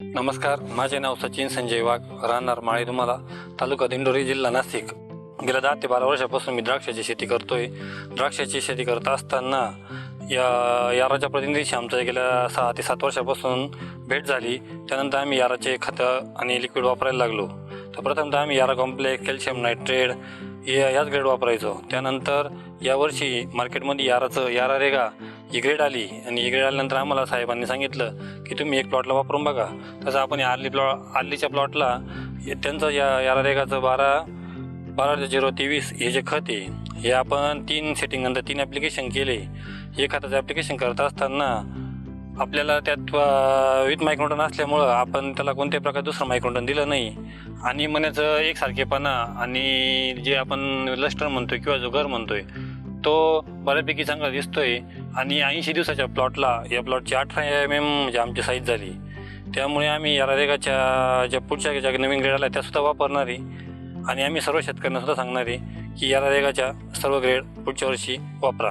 नमस्कार माझे नाव सचिन संजय वाघ राहणार माळी तुम्हाला तालुका दिंडोरी जिल्हा नाशिक. गेल्या दहा ते बारा वर्षापासून मी द्राक्षाची शेती करतोय. द्राक्षाची शेती करत असताना या याराच्या प्रतिनिधीशी आमचं गेल्या सहा ते सात वर्षापासून भेट झाली. त्यानंतर आम्ही याराचे खतं आणि लिक्विड वापरायला लागलो. तर प्रथमतः आम्ही यारा कॉम्प्लेक्स कॅल्शियम नायट्रेट या याच ग्रेड वापरायचो. त्यानंतर यावर्षी मार्केटमध्ये याराचं यारा रेगा ही ग्रेड आली आणि ही ग्रेड आल्यानंतर आम्हाला साहेबांनी सांगितलं की तुम्ही एक प्लॉटला वापरून बघा. तसं आपण या आर्ली प्लॉ आर्लीच्या प्लॉटला त्यांचं या यारा रेगाचं बारा बारा झिरो तेवीस हे जे खत आहे हे आपण तीन सेटिंग नंतर तीन ॲप्लिकेशन केले. हे खताचं ॲप्लिकेशन करत असताना आपल्याला त्यात विथ मायक्रोटन असल्यामुळं आपण त्याला कोणत्याही प्रकार दुसरं मायक्रोटन दिलं नाही. आणि मण्याचं एकसारखेपणा आणि जे आपण लस्टर म्हणतोय किंवा जो घर म्हणतोय तो बऱ्यापैकी चांगला दिसतोय. आणि ऐंशी दिवसाच्या प्लॉटला या प्लॉटची अठरा एम एम म्हणजे आमची साईज झाली. त्यामुळे आम्ही या रेगाच्या ज्या पुढच्या ज्या नवीन ग्रेड आल्या त्यासुद्धा वापरणार. आहे आणि आम्ही सर्व शेतकऱ्यांना सुद्धा सांगणार की या रेगाच्या सर्व ग्रेड पुढच्या वर्षी वापरा.